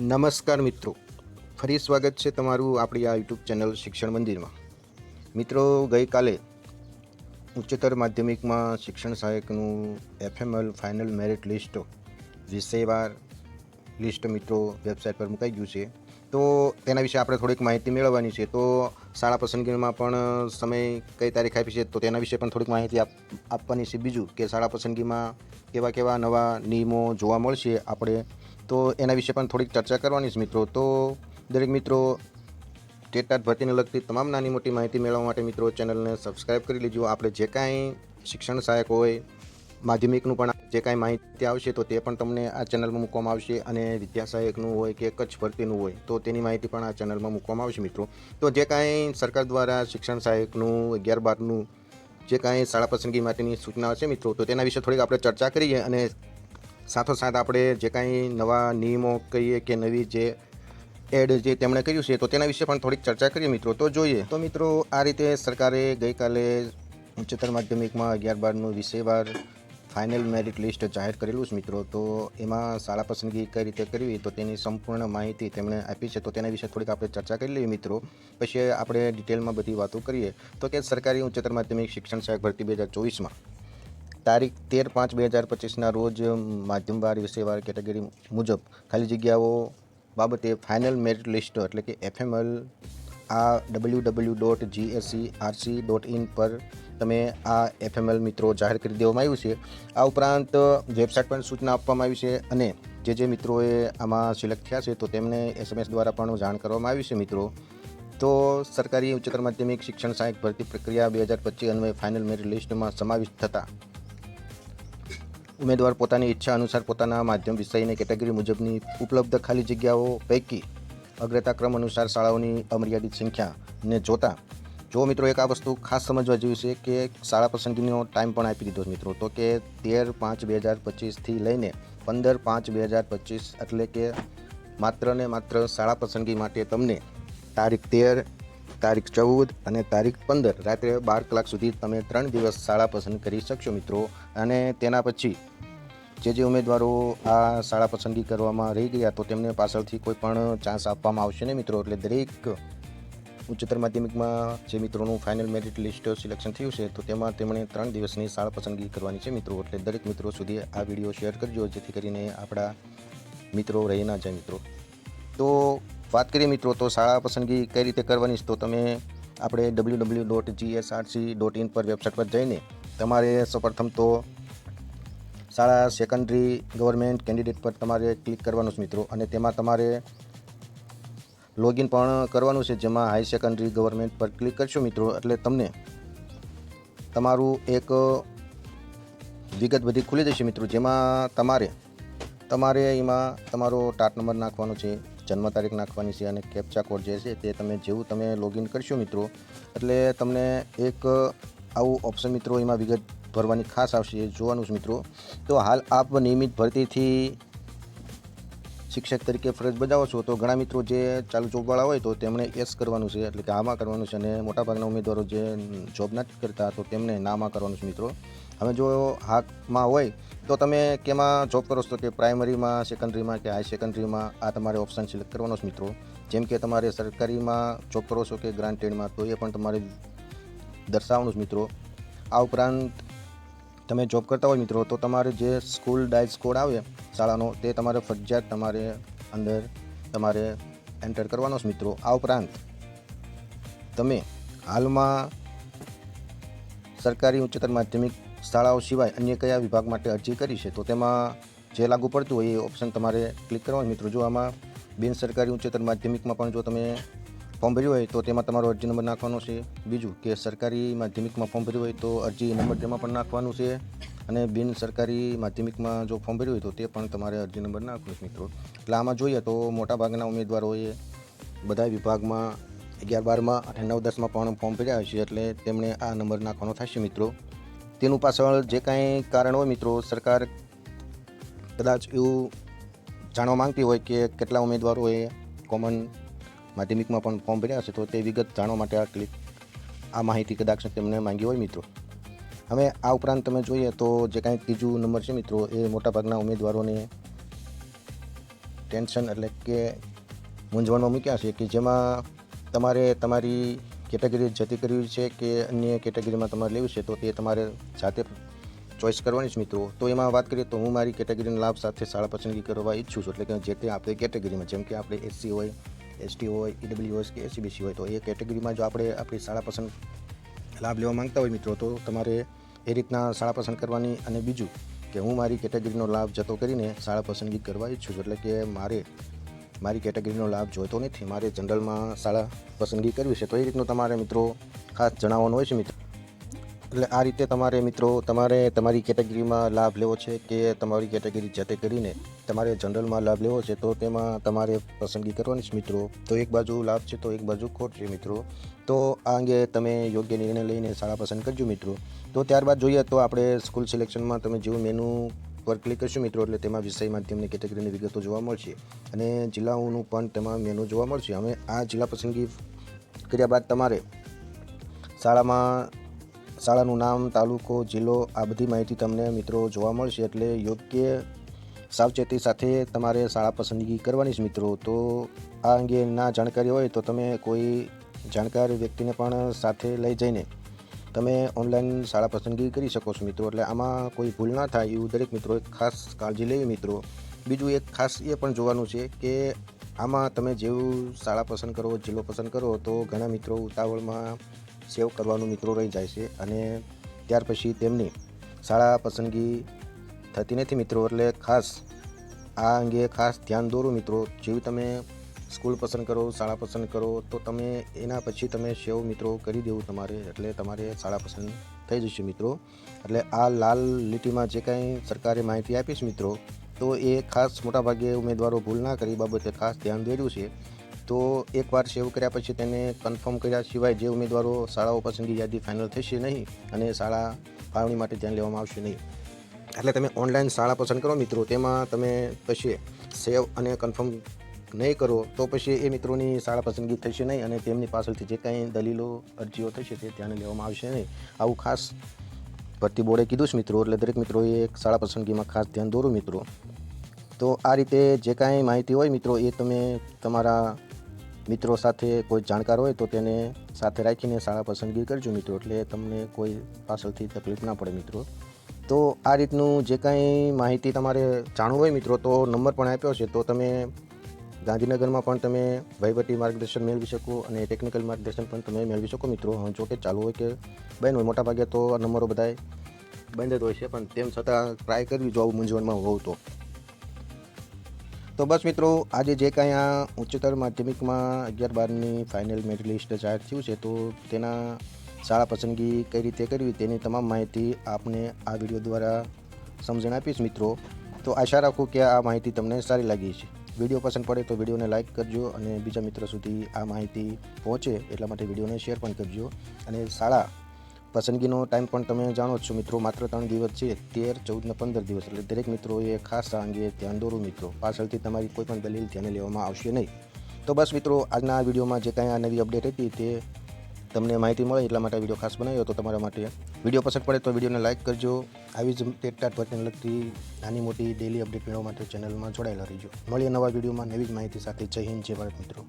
નમસ્કાર મિત્રો. ફરી સ્વાગત છે તમારું આપણી આ યુટ્યુબ ચેનલ શિક્ષણ મંદિરમાં. મિત્રો, ગઈકાલે ઉચ્ચતર માધ્યમિકમાં શિક્ષણ સહાયકનું એફએમએલ ફાઇનલ મેરિટ લિસ્ટ, વિષયવાર લિસ્ટ મિત્રો વેબસાઇટ પર મુકાઈ ગયું છે. તો તેના વિશે આપણે થોડીક માહિતી મેળવવાની છે. તો શાળા પસંદગીમાં પણ સમય કઈ તારીખ આપી છે તો તેના વિશે પણ થોડીક માહિતી આપ, આપવાની છે. બીજું કે શાળા પસંદગીમાં કેવા કેવા નવા નિયમો જોવા મળશે, આપણે તો એના વિશે પણ થોડીક ચર્ચા કરવાની છે મિત્રો. તો દરેક મિત્રો ટેટાટ ભરતીને લગતી તમામ નાની મોટી માહિતી મેળવવા માટે મિત્રો ચેનલને સબસ્ક્રાઈબ કરી લેજો. આપણે જે કાંઈ શિક્ષણ સહાયક હોય, માધ્યમિકનું પણ જે કાંઈ માહિતી આવશે તો તે પણ તમને આ ચેનલમાં મૂકવામાં આવશે અને વિદ્યા સહાયકનું હોય કે કચ્છ ભરતીનું હોય તો તેની માહિતી પણ આ ચેનલમાં મૂકવામાં આવશે મિત્રો. તો જે કાંઈ સરકાર દ્વારા શિક્ષણ સહાયકનું, અગિયાર બારનું જે કાંઈ શાળા પસંદગી માટેની સૂચના હશે મિત્રો, તો તેના વિશે થોડીક આપણે ચર્ચા કરીએ અને સાથોસાથ આપણે જે કાંઈ નવા નિયમો કહીએ કે નવી જે એડ જે તેમણે કર્યું છે, તો તેના વિશે પણ થોડીક ચર્ચા કરીએ મિત્રો. તો જોઈએ. તો મિત્રો, આ રીતે સરકારે ગઈકાલે ઉચ્ચતર માધ્યમિકમાં અગિયાર બારનું વિષયવાર ફાઇનલ મેરિટ લિસ્ટ જાહેર કરેલું છે મિત્રો. તો એમાં શાળા પસંદગી કઈ રીતે કરવી, તો તેની સંપૂર્ણ માહિતી તેમણે આપી છે. તો તેના વિશે થોડીક આપણે ચર્ચા કરી લઈએ મિત્રો. પછી આપણે ડિટેલમાં બધી વાતો કરીએ. તો કે સરકારી ઉચ્ચતર માધ્યમિક શિક્ષણ સહાયક ભરતી બે હજાર ચોવીસમાં તારીખ તેર પાંચ બે હજાર પચીસના રોજ માધ્યમવાર વિષયવાર કેટેગરી મુજબ ખાલી જગ્યાઓ બાબતે ફાઇનલ મેરિટ લિસ્ટ એટલે કે એફએમએલ આ W W dot GSC RC dot in પર તમે આ એફએમએલ મિત્રો જાહેર કરી દેવામાં આવ્યું છે. આ ઉપરાંત વેબસાઇટ પર સૂચના આપવામાં આવી છે અને જે જે મિત્રોએ આમાં સિલેક્ટ થયા છે તો તેમને એસએમએસ દ્વારા પણ જાણ કરવામાં આવી છે મિત્રો. તો સરકારી ઉચ્ચતર માધ્યમિક શિક્ષણ સહાયક ભરતી પ્રક્રિયા બે હજાર પચીસ અન્વયે ફાઇનલ મેરિટ લિસ્ટમાં સમાવિષ્ટ થતા. ઉમેદવાર પોતાની ઈચ્છા અનુસાર પોતાના માધ્યમ વિષયની કેટેગરી મુજબની ઉપલબ્ધ ખાલી જગ્યાઓ પૈકી અગ્રતા ક્રમ અનુસાર શાળાઓની અમર્યાદિત સંખ્યાને જોતા, જો મિત્રો એક આ વસ્તુ ખાસ સમજવા જેવી છે કે શાળા પસંદગીનો ટાઈમ પણ આપી દીધો મિત્રો, તો કે તેર પાંચ બે હજાર પચીસથી લઈને પંદર પાંચ બે હજાર પચીસ એટલે કે માત્ર ને માત્ર શાળા પસંદગી માટે તમને તારીખ તેર તારીખ ચૌદ અને તારીખ પંદર. રાત્રે બાર કલાક સુધી તમે ત્રણ દિવસ શાળા પસંદ કરી શકશો મિત્રો. અને તેના પછી જે જે ઉમેદવારો આ શાળા પસંદગી કરવામાં રહી ગયા તો તેમને પાછળથી કોઈ પણ ચાન્સ આપવામાં આવશે નહીં મિત્રો. એટલે દરેક ઉચ્ચતર માધ્યમિકમાં જે મિત્રોનું ફાઇનલ મેરિટ લિસ્ટ સિલેક્શન થયું છે તો તેમાં તેમણે ત્રણ દિવસની શાળા પસંદગી કરવાની છે મિત્રો. એટલે દરેક મિત્રો સુધી આ વીડિયો શેર કરજો, જેથી કરીને આપણા મિત્રો રહી ના જાય મિત્રો. તો વાત કરીએ મિત્રો, તો શાળા પસંદગી કઈ રીતે કરવાની? છે તો તમે આપણે W W dot GSRC dot in પર વેબસાઇટ પર જઈને તમારે સૌપ્રથમ તો શાળા સેકન્ડરી ગવર્મેન્ટ કેન્ડિડેટ પર તમારે ક્લિક કરવાનું છે મિત્રો. અને તેમાં તમારે લોગિન પણ કરવાનું છે, જેમાં હાઈ સેકન્ડરી ગવર્મેન્ટ પર ક્લિક કરશો મિત્રો. એટલે તમને તમારું એક વિગત બધી ખુલી જશે મિત્રો. જેમાં તમારે તમારે એમાં તમારો ટાટ નંબર નાખવાનો છે. જન્મ તારીખ નાખવાની છે અને કેપ્ચા કોડ જે છે તે તમે જેવું તમે લોગિન કરશો મિત્રો, એટલે તમને એક આવું ઓપ્શન મિત્રો એમાં વિગત ભરવાની ખાસ આવશે જોવાનું છે મિત્રો. તો હાલ આપ નિયમિત ભરતીથી શિક્ષક તરીકે ફરજ બજાવો છો, તો ઘણા મિત્રો જે ચાલુ જોબવાળા હોય તો તેમણે એસ કરવાનું છે, એટલે કે આમાં કરવાનું છે અને મોટાભાગના ઉમેદવારો જે જોબ નથી કરતા તો તેમને નામાં કરવાનું છે મિત્રો. હવે જો હાથમાં હોય તો તમે કેમાં જોબ કરો છો? કે પ્રાઇમરીમાં સેકન્ડરીમાં કે હાઈ સેકન્ડરીમાં આ તમારે ઓપ્શન સિલેક્ટ કરવાનો છે મિત્રો. જેમ કે તમારે સરકારીમાં જોબ કરો છો કે ગ્રાન્ટેડમાં તો એ પણ તમારે દર્શાવવાનું છે મિત્રો. આ ઉપરાંત તમે જોબ કરતા હોય મિત્રો, તો તમારે જે સ્કૂલ ડાયસ કોડ આવે શાળાનો, તે તમારે ફરજિયાત તમારે અંદર તમારે એન્ટર કરવાનો છે મિત્રો. આ ઉપરાંત તમે હાલમાં સરકારી ઉચ્ચતર માધ્યમિક શાળાઓ સિવાય અન્ય કયા વિભાગ માટે અરજી કરી છે, તો તેમાં જે લાગુ પડતું હોય એ ઓપ્શન તમારે ક્લિક કરવાનું મિત્રો, જો આમાં બિન સરકારી ઉચ્ચતર માધ્યમિકમાં પણ જો તમે ફોર્મ ભર્યું હોય, તો તેમાં તમારો અરજી નંબર નાખવાનો છે. બીજું કે સરકારી માધ્યમિકમાં ફોર્મ ભર્યું હોય, તો અરજી નંબર તેમાં પણ નાખવાનું છે. અને બિન સરકારી માધ્યમિકમાં જો ફોર્મ ભર્યું હોય, તો તે પણ તમારે અરજી નંબર નાખવાનો છે, મિત્રો. એટલે આમાં જોઈએ તો મોટાભાગના ઉમેદવારોએ બધા વિભાગમાં અગિયાર બારમાં અને નવ દસમાં પણ ફોર્મ ભર્યા હશે, એટલે તેમણે આ નંબર નાખવાનો થશે, મિત્રો. તેનું પાછળ જે કાંઈ કારણ હોય મિત્રો, સરકાર કદાચ એવું જાણવા માંગતી હોય કે કેટલા ઉમેદવારોએ કોમન માધ્યમિકમાં પણ ફોર્મ ભર્યા હશે, તો તે વિગત જાણવા માટે આ ક્લિક આ માહિતી કદાચ તેમને માંગી હોય મિત્રો. હવે આ ઉપરાંત તમે જોઈએ તો જે કાંઈ ત્રીજું નંબર છે મિત્રો, એ મોટાભાગના ઉમેદવારોને ટેન્શન એટલે કે મૂંઝવણમાં મૂક્યા છે કે જેમાં તમારે તમારી કેટેગરી જતી કરવી છે કે અન્ય કેટેગરીમાં તમારે લેવું છે, તો તે તમારે જાતે ચોઈસ કરવાની છે મિત્રો. તો એમાં વાત કરીએ તો હું મારી કેટેગરીના લાભ સાથે શાળા પસંદગી કરવા ઈચ્છું છું, એટલે કે જે તે આપણે કેટેગરીમાં, જેમ કે આપણે એસસી હોય એસટી હોય ઈડબ્લ્યુ હોય કે એસીબીસી હોય, તો એ કેટેગરીમાં જો આપણે આપણી શાળા પસંદ લાભ લેવા માંગતા હોય મિત્રો, તો તમારે એ રીતના શાળા પસંદ કરવાની અને બીજું કે હું મારી કેટેગરીનો લાભ જતો કરીને શાળા પસંદગી કરવા ઈચ્છું છું, એટલે કે મારે મારી કેટેગરીનો લાભ જોઈતો નથી. મારે જનરલમાં શાળા પસંદગી કરવી છે. તો એ રીતનું તમારે મિત્રો ખાસ જણાવવાનું હોય છે મિત્રો? એટલે આ રીતે તમારે મિત્રો, તમારે તમારી કેટેગરીમાં લાભ લેવો છે કે તમારી કેટેગરી જાતે કરીને તમારે જનરલમાં લાભ લેવો છે, તો તેમાં તમારે પસંદગી કરવાની છે મિત્રો. તો એક બાજુ લાભ છે, તો એક બાજુ ખોટ છે મિત્રો. તો આ અંગે તમે યોગ્ય નિર્ણય લઈને શાળા પસંદ કરજો મિત્રો. તો ત્યારબાદ જોઈએ તો આપણે સ્કૂલ સિલેક્શનમાં તમે જેવું મેનુ પર ક્લિક કરશું મિત્રો, એટલે તેમાં વિષય માધ્યમની કેટેગરીની વિગતો જોવા મળશે અને જિલ્લાઓનું પણ તેમાં મેનુ જોવા મળશે. હવે આ જિલ્લા પસંદગી કર્યા બાદ તમારે શાળામાં, શાળાનું નામ, તાલુકો, જિલ્લો, આ બધી માહિતી તમને મિત્રો જોવા મળશે, એટલે યોગ્ય સાવચેતી સાથે તમારે શાળા પસંદગી કરવાની છે મિત્રો. તો આ અંગે ના જાણકારી હોય તો તમે કોઈ જાણકાર વ્યક્તિને પણ સાથે લઈ જઈને તમે ઓનલાઈન શાળા પસંદગી કરી શકો છો મિત્રો. એટલે આમાં કોઈ ભૂલ ના થાય એવું દરેક મિત્રો ખાસ કાળજી લેવી મિત્રો. બીજું એક ખાસ એ પણ જોવાનું છે કે આમાં તમે જેવું શાળા પસંદ કરો, જિલ્લો પસંદ કરો, તો ઘણા મિત્રો ઉતાવળમાં સેવ કરવાનું મિત્રો રહી જાય છે. અને ત્યાર પછી તેમની શાળા પસંદગી થતી નથી મિત્રો. એટલે ખાસ આ અંગે ખાસ ધ્યાન દોરો મિત્રો. જેવું તમે સ્કૂલ પસંદ કરો, શાળા પસંદ કરો, તો તમે એના પછી તમે સેવ મિત્રો કરી દેવું તમારે, એટલે તમારે શાળા પસંદ થઈ જશે મિત્રો. એટલે આ લાલ લીટીમાં જે કાંઈ સરકારે માહિતી આપીશ મિત્રો, તો એ ખાસ મોટાભાગે ઉમેદવારો ભૂલ ના કરી બાબતે ખાસ ધ્યાન દોર્યું છે. તો એકવાર સેવ કર્યા પછી તેને કન્ફર્મ કર્યા સિવાય જે ઉમેદવારો શાળાઓ પસંદગી યાદી ફાઇનલ થશે નહીં અને શાળા ફાળવણી માટે ધ્યાન લેવામાં આવશે નહીં. એટલે તમે ઓનલાઈન શાળા પસંદ કરો મિત્રો, તેમાં તમે પછી સેવ અને કન્ફર્મ નહીં કરો, તો પછી એ મિત્રોની શાળા પસંદગી થશે નહીં અને તેમની પાસળથી જે કાંઈ દલીલો, અરજીઓ થશે તે ધ્યાને લેવામાં આવશે નહીં. આવું ખાસ ભરતી બોર્ડે કીધું છે મિત્રો, એટલે દરેક મિત્રોએ શાળા પસંદગીમાં ખાસ ધ્યાન દોરો મિત્રો. તો આ રીતે જે કાંઈ માહિતી હોય મિત્રો, એ તમે તમારા મિત્રો સાથે કોઈ જાણકાર હોય તો તેને સાથે રાખીને શાળા પસંદગી કરજો મિત્રો, એટલે તમને કોઈ પાછળથી તકલીફ ના પડે મિત્રો. તો આ રીતનું જે કાંઈ માહિતી તમારે જાણવું હોય મિત્રો, તો નંબર પણ આપ્યો છે, તો તમે ગાંધીનગરમાં પણ તમે વહીવટી માર્ગદર્શન મેળવી શકો અને ટેકનિકલ માર્ગદર્શન પણ તમે મેળવી શકો મિત્રો. જો કે ચાલુ હોય કે બંધ હોય મોટાભાગે તો આ નંબરો બધાય બંધ જ હોય છે, પણ તેમ છતાં ટ્રાય કરવી જો આવું મૂંઝવણમાં હોવ તો. તો બસ મિત્રો, આજે જે કાંઈ આ ઉચ્ચતર માધ્યમિકમાં અગિયાર બારની ફાઇનલ મેરિટ લિસ્ટ જાહેર થયું છે, તો તેના શાળા પસંદગી કઈ રીતે કરવી તેની તમામ માહિતી આપને આ વીડિયો દ્વારા સમજણ આપીશ મિત્રો. તો આશા રાખું કે આ માહિતી તમને સારી લાગી છે વીડિયો પસંદ પડે તો વિડીયોને લાઇક કરજો અને બીજા મિત્રો સુધી આ માહિતી પહોંચે એટલા માટે વિડીયોને શેર પણ કરજો. અને શાળા પસંદગીનો ટાઈમ પણ તમે જાણો છો મિત્રો, માત્ર ત્રણ દિવસ છે, તેર, ચૌદ ને પંદર દિવસ. એટલે દરેક મિત્રોએ ખાસ આ અંગે ધ્યાન દોરો મિત્રો. પાછળથી તમારી કોઈ પણ દલીલ ધ્યાને લેવામાં આવશે નહીં. તો બસ મિત્રો, આજના વિડીયોમાં જે કાંઈ આ નવી અપડેટ હતી તે તમને માહિતી મળે એટલા માટે વીડિયો ખાસ બનાવ્યો હતો તમારા માટે વીડિયો પસંદ પડે તો વિડીયોને લાઇક કરજો. આવી જ ટેટટાટ ભરતીને લગતી નાની મોટી ડેલી અપડેટ મેળવવા માટે ચેનલમાં જોડાયેલા રહીજો. મળીએ નવા વિડીયોમાં નવી જ માહિતી સાથે. જય હિન્દ, જય ભારત મિત્રો.